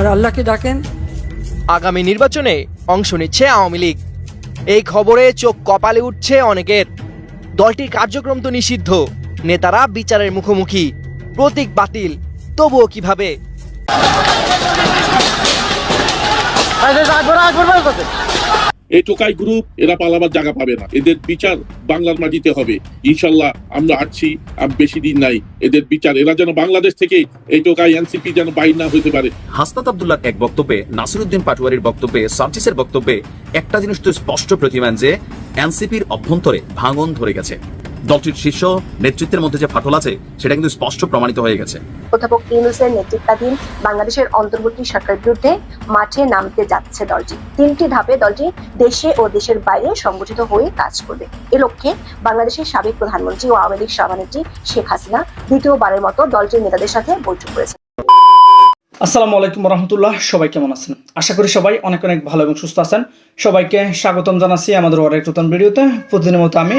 আর আল্লাহকে ডাকেন আগামী নির্বাচনে অংশ নিচ্ছে আওয়ামী লীগ। এই খবরে চোখ কপালে উঠছে অনেকের। দলটির কার্যক্রম তো নিষিদ্ধ। নেতারা বিচারের মুখোমুখি। প্রতীক বাতিল। তবুও কীভাবে? এই টোকাই গ্রুপ এরা পালাবার জায়গা পাবে না। এদের বিচার বাংলার মাটিতে হবে। ইনশাল্লাহ আমরা আসছি আর বেশি দিন নাই। এদের বিচার, এরা যেন বাংলাদেশ থেকে এই টোকাই এনসিপি যেন বাইর না হতে পারে। হাসনাত আবদুল্লাহ এক বক্তব্যে, নাসিরুদ্দিন পাটোয়ারির বক্তব্যে সার্জিসের বক্তব্যে একটা জিনিস তো স্পষ্ট প্রতিমান যে, এনসিপির অভ্যন্তরে ভাঙন ধরে গেছে। দলটির শীর্ষ নেতৃত্বের মধ্যে যে ফাটল আছে সেটা কিন্তু স্পষ্ট প্রমাণিত হয়ে গেছে। অধ্যাপক ইউনুসের নেতৃত্বাধীন বাংলাদেশের অন্তর্বর্তী সরকারের বিরুদ্ধে মাঠে নামতে যাচ্ছে দলটি। তিনটি ধাপে দলটি দেশে ও দেশের বাইরে সংগঠিত হয়ে কাজ করবে। এ লক্ষ্যে বাংলাদেশের সাবেক প্রধানমন্ত্রী ও আওয়ামী লীগ সভানেত্রী শেখ হাসিনা দ্বিতীয়বারের মতো দলটির নেতাদের সাথে বৈঠক করেছে আসসালামু আলাইকুম রহমতুল্লাহ সবাই কেমন আছেন? আশা করি সবাই অনেক অনেক ভালো এবং সুস্থ আছেন। সবাইকে স্বাগতম জানাচ্ছি আমাদের অনেক নতুন ভিডিওতে। প্রতিদিনের মতো আমি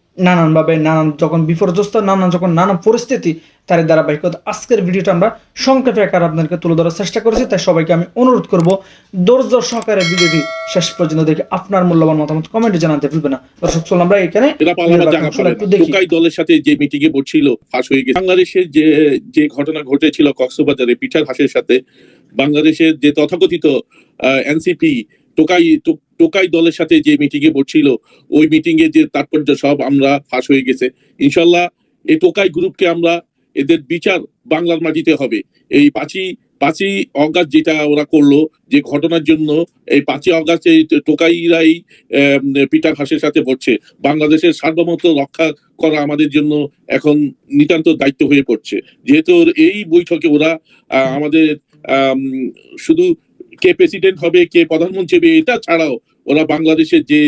নানানভাবে নানান যখন বিপর্যস্ত নানান যখন নানান পরিস্থিতি তার ধারাবাহিকতা। আজকের ভিডিওটা আমরা সংক্ষেপে আকার আপনাদেরকে তুলে ধরার চেষ্টা করেছি তাই সবাইকে আমি অনুরোধ করব ধৈর্য সহকারে ভিডিওটি শেষ পর্যন্ত দেখে আপনার মূল্যবান মতামত কমেন্টে জানাতে ভুলবে না। দর্শক চলুন আমরা এখানে টোকাই দলের সাথে যে মিটিং এ বসছিল ফাঁস হয়ে গেছে। বাংলাদেশের যে যে ঘটনা ঘটেছিল কক্সবাজারে পিঠার হাসের সাথে বাংলাদেশের যে তথাকথিত এনসিপি টোকাই টোকাই দলের সাথে যে মিটিং এ বসছিল ওই মিটিং এ যে তাৎপর্য সব আমরা ফাঁস হয়ে গেছে। ইনশাল্লাহ এই টোকাই গ্রুপকে আমরা এদের বিচার বাংলার মাটিতে হবে। এই পাঁচই পাঁচই অগাস্ট যেটা ওরা করল যে ঘটনার জন্য এই পাঁচই অগাস্ট এই টোকাইরাই পিটার হাসের সাথে পড়ছে বাংলাদেশের সার্বভৌমত্ব রক্ষা করা আমাদের জন্য এখন নিতান্ত দায়িত্ব হয়ে পড়ছে। যেহেতু এই বৈঠকে ওরা আমাদের আম, শুধু কে প্রেসিডেন্ট হবে, কে প্রধানমন্ত্রী হবে, এটা ছাড়াও ওরা বাংলাদেশের যে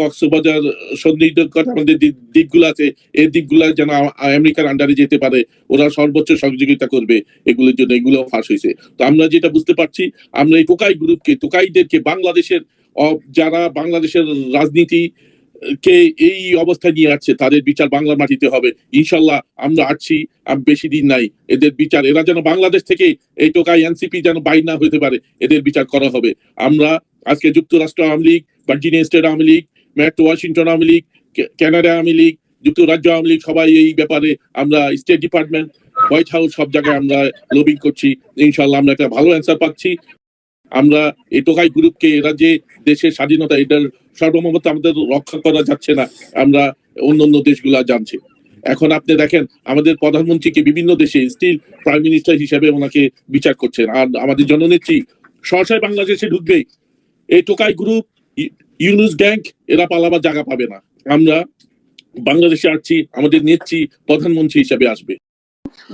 কক্সবাজার সন্নিহিতকর আমাদের দিকগুলো আছে, এই দিকগুলো যেন আমেরিকার আন্ডারে যেতে পারে, ওরা সর্বোচ্চ সহযোগিতা করবে, এগুলোর জন্য এগুলো ফাঁস হয়েছে। তো আমরা যেটা বুঝতে পারছি, আমরা এই টোকাই গ্রুপকে টোকাইদেরকে বাংলাদেশের যারা বাংলাদেশের রাজনীতি কে এই অবস্থায় নিয়ে আসছে, তাদের বিচার বাংলার মাটিতে হবে। ইনশাল্লাহ আমরা আসছি বেশি দিন নাই। এদের বিচার, এরা যেন বাংলাদেশ থেকে এই টোকাই এনসিপি যেন বাইর না হতে পারে, এদের বিচার করা হবে। আমরা আজকে যুক্তরাষ্ট্র আওয়ামী লীগ, ভার্জিনিয়া স্টেট আওয়ামী লীগ, ম্যাট ওয়াশিংটন আওয়ামী লীগ, কে- কানাডা আওয়ামী লীগ, যুক্তরাজ্য আওয়ামী লীগ, সবাই এই ব্যাপারে আমরা স্টেট ডিপার্টমেন্ট, হোয়াইট হাউস সব জায়গায় আমরা লবিং করছি। ইনশাল্লাহ আমরা একটা ভালো অ্যান্সার পাচ্ছি। আমরা এই টোকাই গ্রুপকে এরা যে দেশের স্বাধীনতা, এটার সর্বমত আমাদের রক্ষা করা যাচ্ছে না, আমরা অন্য অন্য দেশগুলো জানছি। এখন আপনি দেখেন, আমাদের প্রধানমন্ত্রীকে বিভিন্ন দেশে স্টিল প্রাইম মিনিস্টার হিসেবে ওনাকে বিচার করছেন। আর আমাদের জননেত্রী সহসায় বাংলাদেশে ঢুকবে এই টোকাই গ্রুপ, ইউনুস ব্যাংক এরা পালাবার জায়গা পাবে না। আমরা বাংলাদেশে আসছি, আমাদের নেত্রী প্রধানমন্ত্রী হিসেবে আসবে।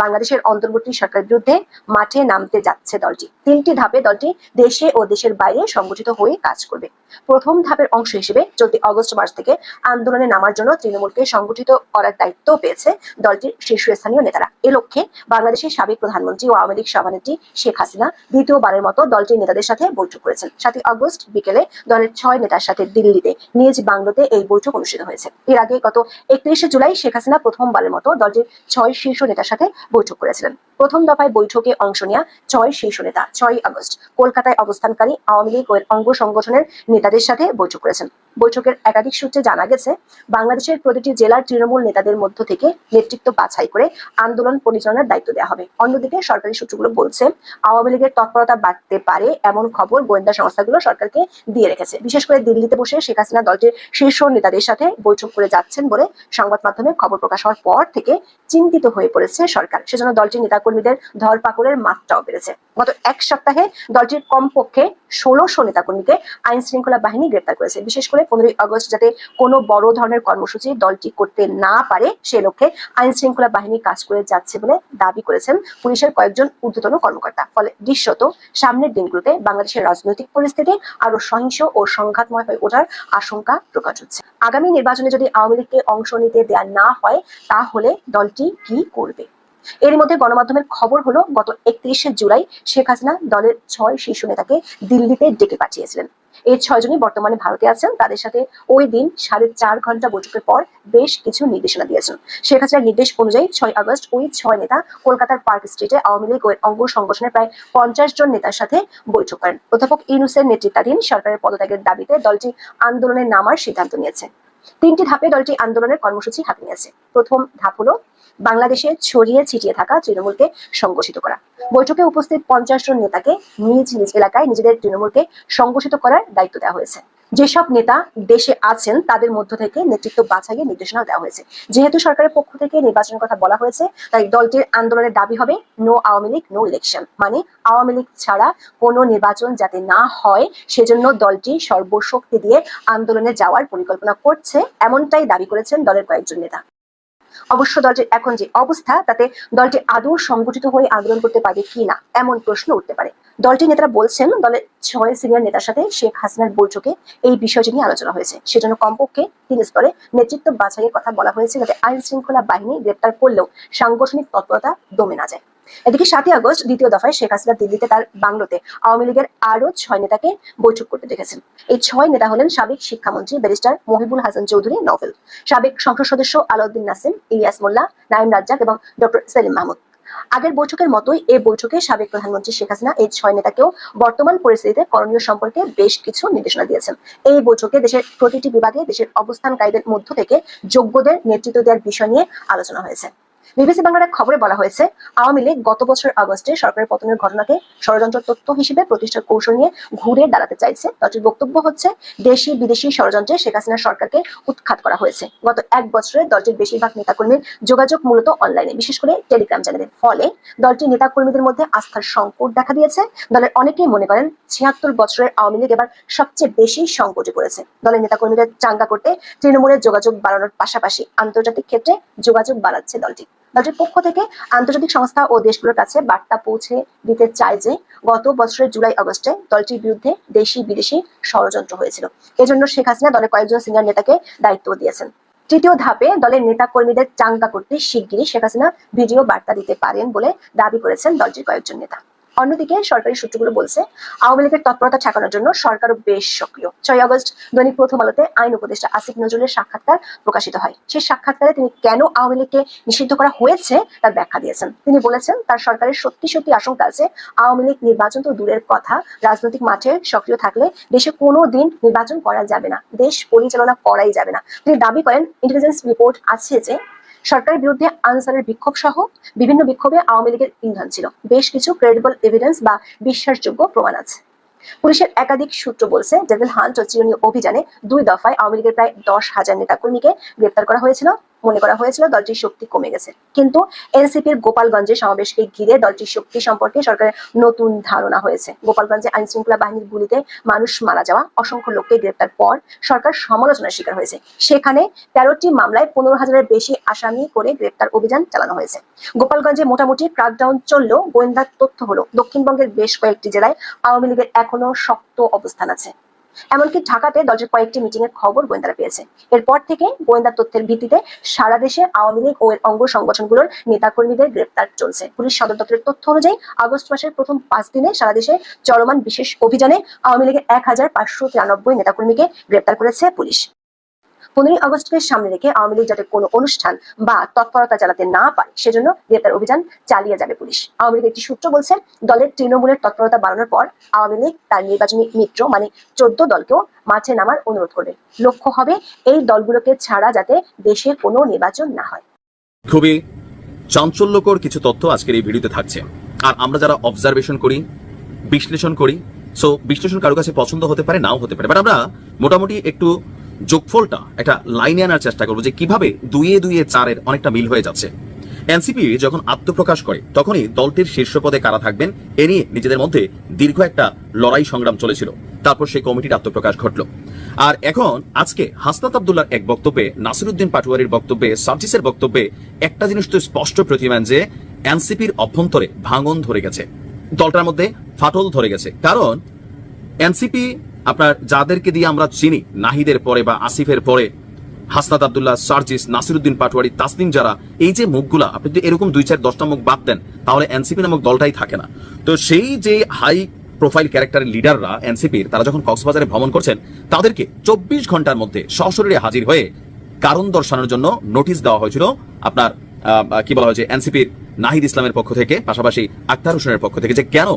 বাংলাদেশের অন্তর্বর্তী সরকারের বিরুদ্ধে মাঠে নামতে যাচ্ছে দলটি। তিনটি ধাপে দলটি দেশে ও দেশের বাইরে সংগঠিত হয়ে কাজ করবে। প্রথম ধাপের অংশ হিসেবে চলতি অগস্ট মাস থেকে আন্দোলনে নামার জন্য তৃণমূলকে সংগঠিত করার দায়িত্ব পেয়েছে দলটির শীর্ষস্থানীয় নেতারা। এ লক্ষ্যে বাংলাদেশের সাবেক প্রধানমন্ত্রী ও আওয়ামী লীগ সভানেত্রী শেখ হাসিনা দ্বিতীয়বারের মতো দলটির নেতাদের সাথে বৈঠক করেছেন। সাতই আগস্ট বিকেলে দলের ছয় নেতার সাথে দিল্লিতে নিজ বাংলোতে এই বৈঠক অনুষ্ঠিত হয়েছে। এর আগে গত একত্রিশে জুলাই শেখ হাসিনা প্রথমবারের মতো দলটির ছয় শীর্ষ নেতার সাথে বৈঠক করেছিলেন। প্রথম দফায় বৈঠকে অংশ নেয়া ছয় শীর্ষ নেতা ছয় আগস্ট। কলকাতায় অবস্থানকারী আওয়ামী লীগ ও অঙ্গ সংগঠনের নেতাদের সাথে বৈঠক করেছেন। বৈঠকের একাধিক সূত্রে জানা গেছে, বাংলাদেশের প্রতিটি জেলার তৃণমূল নেতাদের মধ্য থেকে নেতৃত্ব বাছাই করে আন্দোলন পরিচালনার দায়িত্ব দেওয়া হবে। অন্যদিকে সরকারি সূত্রগুলো বলছে, আওয়ামী লীগের তৎপরতা বাড়তে পারে এমন খবর গোয়েন্দা সংস্থাগুলো সরকারকে দিয়ে রেখেছে। বিশেষ করে দিল্লিতে বসে শেখ হাসিনা দলটির শীর্ষ নেতাদের সাথে বৈঠক করে যাচ্ছেন বলে সংবাদ মাধ্যমে খবর প্রকাশ হওয়ার পর থেকে চিন্তিত হয়ে পড়েছে সরকার। সেজন্য দলটির নেতাকর্মীদের ধরপাকড়ের মাত্রাও বেড়েছে। গত এক সপ্তাহে দলটির কমপক্ষে ষোলোশো নেতাকর্মীকে আইন শৃঙ্খলা বাহিনী গ্রেপ্তার করেছে। বিশেষ করে পনেরোই আগস্ট যাতে কোনো বড় ধরনের কর্মসূচি দলটি করতে না পারে, সে লক্ষ্যে আইন শৃঙ্খলা বাহিনী কাজ করে যাচ্ছে বলে দাবি করেছেন পুলিশের কয়েকজন ঊর্ধ্বতন কর্মকর্তা। ফলে দৃশ্যত সামনের দিনগুলোতে বাংলাদেশের রাজনৈতিক পরিস্থিতি আরও সহিংস ও সংঘাতময় হয়ে ওঠার আশঙ্কা প্রকাশ হচ্ছে। আগামী নির্বাচনে যদি আওয়ামী লীগকে অংশ নিতে দেওয়া না হয়, তাহলে দলটি কি করবে? এর মধ্যে গণমাধ্যমের খবর হলো, গত একত্রিশে জুলাই শেখ হাসিনা দলের ছয় শীর্ষ নেতাকে দিল্লিতে ডেকে পাঠিয়েছিলেন। এই ছয়জনই বর্তমানে ভারতে আছেন। তাদের সাথে ওই দিন সাড়ে চার ঘণ্টা বৈঠকের পর বেশ কিছু নির্দেশনা দিয়েছেন। শেখ হাসিনার নির্দেশ অনুযায়ী ছয় আগস্ট ওই ছয় নেতা কলকাতার পার্ক স্ট্রিটে আওয়ামী লীগ অঙ্গ সংগঠনের প্রায় পঞ্চাশ জন নেতার সাথে বৈঠক করেন। অধ্যাপক ইউনুসের নেতৃত্বাধীন সরকারের পদত্যাগের দাবিতে দলটি আন্দোলনে নামার সিদ্ধান্ত নিয়েছে। তিনটি ধাপে দলটি আন্দোলনের কর্মসূচি হাতে নিয়েছে। প্রথম ধাপ হলো বাংলাদেশে ছড়িয়ে ছিটিয়ে থাকা তৃণমূলকে সংগঠিত করা। বৈঠকে উপস্থিত পঞ্চাশ জন নেতাকে নিজ নিজ এলাকায় নিজেদের তৃণমূলকে সংগঠিত করার দায়িত্ব দেওয়া হয়েছে। যেসব নেতা দেশে আছেন, তাদের মধ্য থেকে নেতৃত্ব বাছাইয়ের নির্দেশনা দেওয়া হয়েছে। যেহেতু সরকারের পক্ষ থেকে নির্বাচনের কথা বলা হয়েছে, তাই দলটির আন্দোলনের দাবি হবে no Awami League no election মানে আওয়ামী লীগ ছাড়া কোনো নির্বাচন যাতে না হয়, সেজন্য দলটি সর্বশক্তি দিয়ে আন্দোলনে যাওয়ার পরিকল্পনা করছে, এমনটাই দাবি করেছেন দলের কয়েকজন নেতা। অবশ্য দলটির এখন যে অবস্থা, তাতে দলটি আদৌ সংগঠিত হয়ে আন্দোলন করতে পারবে কি না এমন প্রশ্ন উঠতে পারে। দলটির নেতারা বলছেন, দলের ছয় সিনিয়র নেতার সাথে শেখ হাসিনার বৈঠকে এই বিষয়টি নিয়ে আলোচনা হয়েছে। সেজন্য কমপক্ষে তিন স্তরে নেতৃত্ব বাছাইয়ের কথা বলা হয়েছে, যাতে আইন শৃঙ্খলা বাহিনী গ্রেপ্তার করলেও সাংগঠনিক তৎপরতা দমে না যায়। এদিকে সাতই আগস্ট, দ্বিতীয় দফায় শেখ হাসিনা দিল্লিতে তার বাংলোতে আওয়ামী লীগের আরও ছয় নেতাকে বৈঠক করতে দেখেছেন। এই ছয় নেতা হলেন সাবেক শিক্ষামন্ত্রী ব্যারিস্টার মহিবুল হাসান চৌধুরী নভেল সাবেক সংসদ সদস্য আলাউদ্দিন নাসিম, ইলিয়াস মোল্লা নাইম রাজ্জাক এবং ডক্টর সেলিম মাহমুদ। আগের বৈঠকের মতোই এই বৈঠকে সাবেক প্রধানমন্ত্রী শেখ হাসিনা এই ছয় নেতাকেও বর্তমান পরিস্থিতিতে করণীয় সম্পর্কে বেশ কিছু নির্দেশনা দিয়েছেন। এই বৈঠকে দেশের প্রতিটি বিভাগে দেশের অবস্থানকারীদের মধ্য থেকে যোগ্যদের নেতৃত্ব দেওয়ার বিষয় নিয়ে আলোচনা হয়েছে। বিবিসি বাংলার এক খবরে বলা হয়েছে, আওয়ামী লীগ গত বছর আগস্টে সরকারের পতনের ঘটনাকে ষড়যন্ত্র তথ্য হিসেবে প্রতিষ্ঠার কৌশল নিয়ে ঘুরে দাঁড়াতে চাইছে। দলটির বক্তব্য হচ্ছে, দেশি বিদেশি ষড়যন্ত্রে শেখ হাসিনা সরকারকে উৎখাত করা হয়েছে। গত এক বছরে দলটির বেশিরভাগ নেতাকর্মীর যোগাযোগ মূলত অনলাইনে, বিশেষ করে টেলিগ্রাম চ্যানেলে। ফলে দলটির নেতাকর্মীদের মধ্যে আস্থার সংকট দেখা দিয়েছে। দলের অনেকেই মনে করেন, ছিয়াত্তর বছরের আওয়ামী লীগ এবার সবচেয়ে বেশি সংকটে পড়েছে। দলের নেতাকর্মীদের চাঙ্গা করতে তৃণমূলের যোগাযোগ বাড়ানোর পাশাপাশি আন্তর্জাতিক ক্ষেত্রে যোগাযোগ বাড়াচ্ছে দলটি। দলটির পক্ষ থেকে আন্তর্জাতিক সংস্থা ও দেশগুলোর কাছে বার্তা পৌঁছে দিতে চায় যে, গত বছরের জুলাই আগস্টে দলটির বিরুদ্ধে দেশি বিদেশি ষড়যন্ত্র হয়েছিল। এজন্য শেখ হাসিনা দলের কয়েকজন সিনিয়র নেতাকে দায়িত্ব দিয়েছেন। তৃতীয় ধাপে দলের নেতা কর্মীদের চাঙ্গা করতে শিগগিরই শেখ হাসিনা ভিডিও বার্তা দিতে পারেন বলে দাবি করেছেন দলটির কয়েকজন নেতা। অন্যদিকে সরকারি সূত্রগুলো বলছে, আওয়ামী লীগের তৎপরতা ঠেকানোর জন্য সরকারও বেশ সক্রিয়। ছয় আগস্ট দৈনিক প্রথম আলোতে আইন উপদেষ্টা আসিফ নজরুলের সাক্ষাৎকার প্রকাশিত হয়। সেই সাক্ষাৎকারে তিনি কেন আওয়ামী লীগকে নিষিদ্ধ করা হয়েছে তার ব্যাখ্যা দিয়েছেন। তিনি বলেছেন, তার সরকারের সত্যি সত্যি আশঙ্কা আছে, আওয়ামী লীগ নির্বাচন তো দূরের কথা, রাজনৈতিক মাঠে সক্রিয় থাকলে দেশে কোনো দিন নির্বাচন করা যাবে না, দেশ পরিচালনা করাই যাবে না। তিনি দাবি করেন ইন্টেলিজেন্স রিপোর্ট আছে যে সরকারের বিরুদ্ধে আনসারের বিক্ষোভ সহ বিভিন্ন বিক্ষোভে আওয়ামী লীগের ইন্ধন ছিল। বেশ কিছু ক্রেডিবল এভিডেন্স বা বিশ্বাসযোগ্য প্রমাণ আছে। পুলিশের একাধিক সূত্র বলছে ডেভিল হান্ট ও চিরনীয় অভিযানে দুই দফায় আওয়ামী লীগের প্রায় দশ হাজার নেতাকর্মীকে গ্রেপ্তার করা হয়েছিল। মনে করা হয়েছিল দলটির শক্তি কমে গেছে। কিন্তু এনসিপির গোপালগঞ্জে সমাবেশকে ঘিরে দলটির শক্তি সম্পর্কে সরকারের নতুন ধারণা হয়েছে। গোপালগঞ্জে আইন শৃঙ্খলা বাহিনীর গুলিতে মানুষ মারা যাওয়া, অসংখ্য লোককে গ্রেপ্তার পর সরকার সমালোচনার শিকার হয়েছে। সেখানে তেরোটি মামলায় পনেরো হাজারের বেশি আসামি করে গ্রেপ্তার অভিযান চালানো হয়েছে। গোপালগঞ্জে মোটামুটি ক্রাকডাউন চললেও গোয়েন্দার তথ্য হলো, দক্ষিণবঙ্গের বেশ কয়েকটি জেলায় আওয়ামী লীগের এখনও শক্ত অবস্থান আছে। এমনকি ঢাকাতে দলটির কয়েকটি মিটিং এর খবর গোয়েন্দারা পেয়েছে। এরপর থেকে গোয়েন্দা তথ্যের ভিত্তিতে সারা দেশে আওয়ামী লীগ ও এর অঙ্গ সংগঠনগুলোর নেতাকর্মীদের গ্রেপ্তার চলছে। পুলিশ সদর দপ্তরের তথ্য অনুযায়ী আগস্ট মাসের প্রথম পাঁচ দিনে সারা দেশে চলমান বিশেষ অভিযানে আওয়ামী লীগের এক হাজার পাঁচশো তিরানব্বই নেতাকর্মীকে গ্রেপ্তার করেছে পুলিশ। পনেরোই আগস্টকে সামনে রেখে আওয়ামী লীগ যাতে কোনো অনুষ্ঠান বা তৎপরতা চালাতে না পারে, সেজন্য গ্রেপ্তার অভিযান চালিয়ে যাবে পুলিশ। আওয়ামী লীগের একটি সূত্র বলছে, দলের তৃণমূলের তৎপরতা বাড়ানোর পর আওয়ামী লীগ তার নির্বাচনী মিত্র মানে চোদ্দ দলকেও মাঠে নামার অনুরোধ করবে। লক্ষ্য হবে, এই দলগুলোকে ছাড়া যাতে দেশে কোনো নির্বাচন না হয়। খুবই চাঞ্চল্যকর কিছু তথ্য আজকের এই ভিডিওতে থাকছে। আর আমরা যারা অবজারভেশন করি, বিশ্লেষণ করি সো বিশ্লেষণ কারও কাছে পছন্দ হতে পারে, নাও হতে পারে। বাট আমরা মোটামুটি একটু যোগফলটা একটা লাইনে আনার চেষ্টা করব যে কীভাবে দুইয়ে দুইয়ে চারের অনেকটা মিল হয়ে যাচ্ছে। এনসিপি যখন আত্মপ্রকাশ করে, তখনই দলটির শীর্ষ পদে কারা থাকবেন এ নিয়ে নিজেদের মধ্যে দীর্ঘ একটা লড়াই সংগ্রাম চলেছিল। তারপর সেই কমিটির আত্মপ্রকাশ ঘটলো। আর এখন আজকে হাসনাত আবদুল্লার এক বক্তব্যে, নাসিরুদ্দিন পাটোয়ারির বক্তব্যে, সার্জিসের বক্তব্যে একটা জিনিস তো স্পষ্ট প্রতিমান যে এনসিপির অভ্যন্তরে ভাঙন ধরে গেছে। দলটার মধ্যে ফাটল ধরে গেছে। কারণ এনসিপি আপনার যাদেরকে দিয়ে আমরা চিনি, নাহিদের পরে বা আসিফের পরে, হাসনাত আবদুল্লাহ, সার্জিস, নাসিরুদ্দিন পাটোয়ারি, তাসনিম যারা, এই যে মুখগুলা, আপনি যদি এরকম দুই চার দশটা মুখ বাদ দেন, তাহলে এনসিপি নামক দলটাই থাকে না। তো সেই যে হাই প্রোফাইল ক্যারেক্টারের লিডাররা এনসিপির, তারা যখন কক্সবাজারে ভ্রমণ করছেন, তাদেরকে চব্বিশ ঘণ্টার মধ্যে সশরীরে হাজির হয়ে কারণ দর্শানোর জন্য নোটিশ দেওয়া হয়েছিল। আপনার কি বলা হয়েছে এনসিপির নাহিদ ইসলামের পক্ষ থেকে, পাশাপাশি আক্তার হোসেনের পক্ষ থেকে যে কেন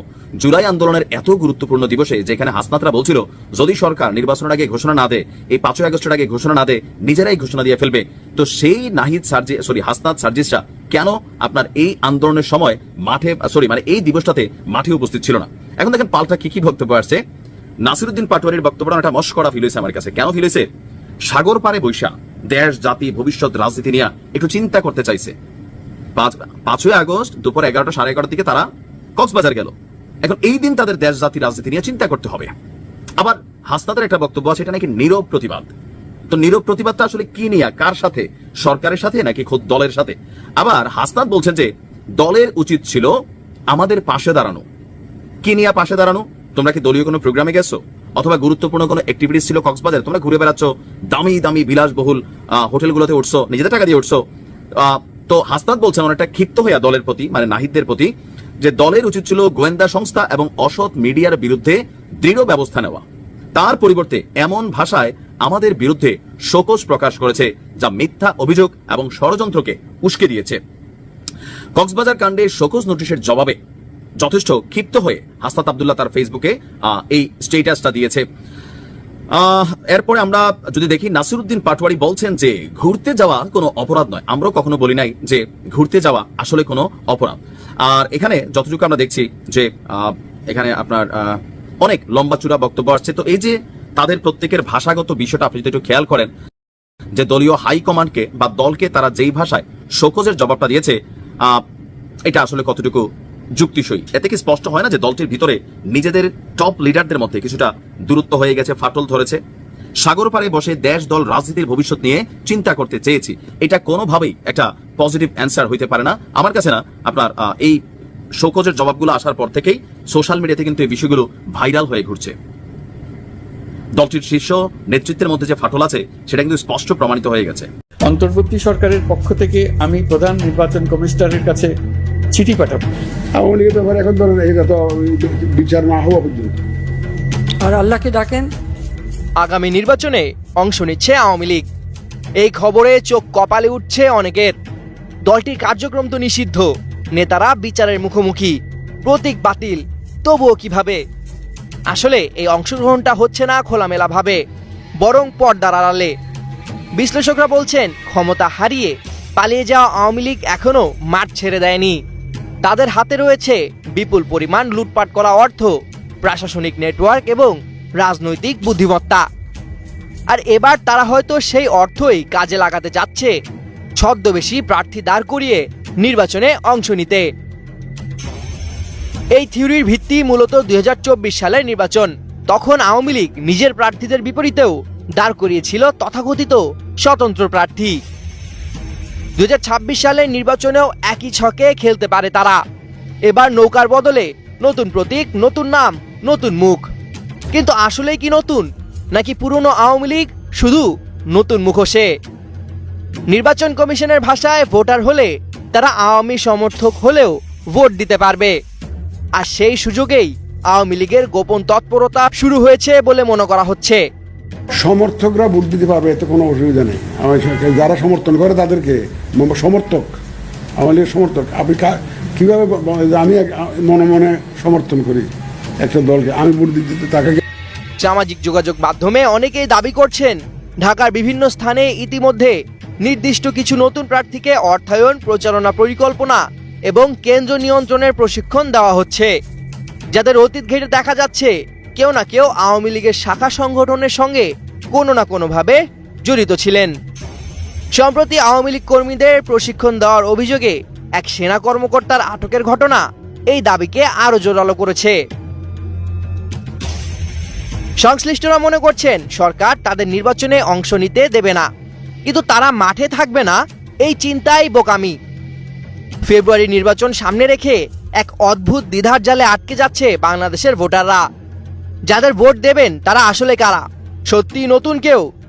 জুলাই আন্দোলনের এত গুরুত্বপূর্ণ দিবসে যেখানে হাসনাতরা বলছিল, যদি সরকার নির্বাচনের আগে ঘোষণা না দেয়, এই পাঁচই আগস্টের আগে ঘোষণা না দেয়, নিজেরাই ঘোষণা দিয়ে ফেলবে। তো সেই নাহিদ সার্জি সরি হাসনাত সার্জিসরা কেন আপনার এই আন্দোলনের সময় মাঠে সরি মানে এই দিবসটাতে মাঠে উপস্থিত ছিল না? এখন দেখেন পাল্টা কি কি বক্তব্য আসছে। নাসিরুদ্দিন পাটোয়ারির বক্তব্যটা একটা মস্করা ফিল হয়েছে আমার কাছে। কেন ফিল হয়েছে? সাগর পারে বৈশা, দেশ, জাতি, ভবিষ্যৎ, রাজনীতি নিয়ে একটু চিন্তা করতে চাইছে। পাঁচই আগস্ট দুপুর এগারোটা সাড়ে এগারোটার দিকে তারা কক্সবাজার গেল। এখন এই দিন তাদের দেশ, জাতি, রাজনীতি নিয়ে চিন্তা করতে হবে। আবার হাসনাদের একটা বক্তব্য আছে, এটা নাকি নীরব প্রতিবাদ? তো নীরব প্রতিবাদটা আসলে কি নিয়ে? কার সাথে? সরকারের সাথে নাকি খোদ দলের সাথে? আবার হাসনাদ বলছেন যে, দলের উচিত ছিল আমাদের পাশে দাঁড়ানো। কি নিয়ে পাশে দাঁড়ানো? তোমরা কি দলীয় কোনো প্রোগ্রামে গেছো? অথবা গুরুত্বপূর্ণ কোনো অ্যাক্টিভিটিস ছিল কক্সবাজার? তোমরা ঘুরে বেড়াচ্ছ, দামি দামি বিলাসবহুল হোটেলগুলোতে উঠছো, নিজেদের টাকা দিয়ে উঠছো। তো হাসনাত বলছেন, অনেকটা ক্ষিপ্ত হইয়া দলের প্রতি মানে নাহিদদের প্রতি, যে দলের উচিত ছিল গোয়েন্দা সংস্থা এবং অসৎ মিডিয়ার বিরুদ্ধে দৃঢ় ব্যবস্থা নেওয়া। তার পরিবর্তে এমন ভাষায় আমাদের বিরুদ্ধে শোকজ প্রকাশ করেছে, যা মিথ্যা অভিযোগ এবং ষড়যন্ত্রকে উস্কে দিয়েছে। কক্সবাজার কাণ্ডে শোকজ নোটিশের জবাবে যথেষ্ট ক্ষিপ্ত হয়ে হাসনাত আবদুল্লাহ তার ফেসবুকে এই স্টেটাসটা দিয়েছে। এরপরে আমরা যদি দেখি নাসিরুদ্দিন পাটোয়ারি বলছেন যে ঘুরতে যাওয়া কোনো অপরাধ নয়। আমরাও কখনো বলি নাই যে ঘুরতে যাওয়া আসলে কোনো অপরাধ। আর এখানে যতটুকু আমরা দেখছি যে এখানে আপনার অনেক লম্বা চূড়া বক্তব্য আসছে। তো এই যে তাদের প্রত্যেকের ভাষাগত বিষয়টা আপনি যদি একটু খেয়াল করেন, যে দলীয় হাই কমান্ডকে বা দলকে তারা যেই ভাষায় শোকজের জবাবটা দিয়েছে এটা আসলে কতটুকু যুক্তিসই। এতে কি স্পষ্ট হয় না যে দলটির ভিতরে নিজেদের টপ লিডারদের মধ্যে কিছুটা দূরত্ব হয়ে গেছে, ফাটল ধরেছে? সাগর পাড়ে বসে দেশ, দল, রাজনীতির ভবিষ্যৎ নিয়ে চিন্তা করতে চেয়েছি। এটা কোনোভাবেই একটা পজিটিভ অ্যান্সার হইতে পারে না। আমার কাছে না, আপনার এই শোকজের জবাবগুলো আসার পর থেকেই সোশ্যাল মিডিয়াতে কিন্তু এই বিষয়গুলো ভাইরাল হয়ে ঘুরছে। দলটির শীর্ষ নেতৃত্বের মধ্যে যে ফাটল আছে, সেটা কিন্তু স্পষ্ট প্রমাণিত হয়ে গেছে। অন্তর্বর্তী সরকারের পক্ষ থেকে আমি প্রধান নির্বাচন কমিশনারের কাছে চিঠি পাঠাবো। আওয়ামী লীগের ব্যাপারে এখন ধরেন এটা তো বিচার না হওয়া পর্যন্ত। আর আল্লাহকে ডাকেন। আগামী নির্বাচনে অংশ নিচ্ছে আওয়ামী লীগ। এই খবরে চোখ কপালে উঠছে অনেকের। দলটির কার্যক্রম তো নিষিদ্ধ। নেতারা বিচারের মুখোমুখি। প্রতীক বাতিল। তবুও কীভাবে? আসলে এই অংশগ্রহণটা হচ্ছে না খোলামেলাভাবে বরং পর্দার আড়ালে। বিশ্লেষকরা বলছেন ক্ষমতা হারিয়ে পালিয়ে যাওয়া আওয়ামী লীগ এখনও মাঠ ছেড়ে দেয়নি। তাদের হাতে রয়েছে বিপুল পরিমাণ লুটপাট করা অর্থ, প্রশাসনিক নেটওয়ার্ক এবং রাজনৈতিক বুদ্ধিমত্তা। আর এবার তারা হয়তো সেই অর্থই কাজে লাগাতে যাচ্ছে, ছদ্মবেশী প্রার্থী দাঁড় করিয়ে নির্বাচনে অংশ নিতে। এই থিওরির ভিত্তি মূলত দুই হাজার চব্বিশ সালের নির্বাচন। তখন আওয়ামী লীগ নিজের প্রার্থীদের বিপরীতেও দাঁড় করিয়েছিল তথাকথিত স্বতন্ত্র প্রার্থী। দুই হাজার ছাব্বিশ সালের নির্বাচনেও একই ছকে খেলতে পারে তারা। এবার নৌকার বদলে নতুন প্রতীক, নতুন নাম, নতুন মুখ। কিন্তু আসলেই কি নতুন? নাকি পুরনো আওয়ামী লীগ শুধু নতুন মুখোশে? নির্বাচন কমিশনের ভাষায় ভোটার হলে তারা আওয়ামী সমর্থক হলেও ভোট দিতে পারবে। আর সেই সুযোগেই আওয়ামী লীগের গোপন তৎপরতা শুরু হয়েছে বলে মনে করা হচ্ছে। সমর্থকরা ভোট দিতে পারবে, এতে কোনো অসুবিধা নেই। যারা সমর্থন করে তাদেরকে ম- আমাদের সমর্থক। আপনি কীভাবে আমি মনে মনে সমর্থন করি একটা দলকে। আমি ভোট দিতে তাকে সামাজিক যোগাযোগ মাধ্যমে অনেকেই দাবি করছেন, ঢাকার বিভিন্ন স্থানে ইতিমধ্যে নির্দিষ্ট কিছু নতুন প্রার্থীকে অর্থায়ন, প্রচারণা পরিকল্পনা এবং কেন্দ্র নিয়ন্ত্রণের প্রশিক্ষণ দেওয়া হচ্ছে। যাদের অতীত ঘেটে দেখা যাচ্ছে, কেউ না কেউ আওয়ামী লীগের শাখা সংগঠনের সঙ্গে কোনো না কোনোভাবে জড়িত ছিলেন। সম্প্রতি আওয়ামী লীগ কর্মীদের প্রশিক্ষণ দেওয়ার অভিযোগে এক সেনা কর্মকর্তার আটকের ঘটনা এই দাবিকে আরও জোরালো করেছে। সংশ্লিষ্টরা মনে করছেন, সরকার তাদের নির্বাচনে অংশ নিতে দেবে না। কিন্তু তারা মাঠে থাকবে না, এই চিন্তাই বোকামি। ফেব্রুয়ারি নির্বাচন সামনে রেখে এক অদ্ভুত দ্বিধার জালে আটকে যাচ্ছে বাংলাদেশের ভোটাররা। যাদের ভোট দেবেন তারা আসলে কারা? সত্যি নতুন কেউ?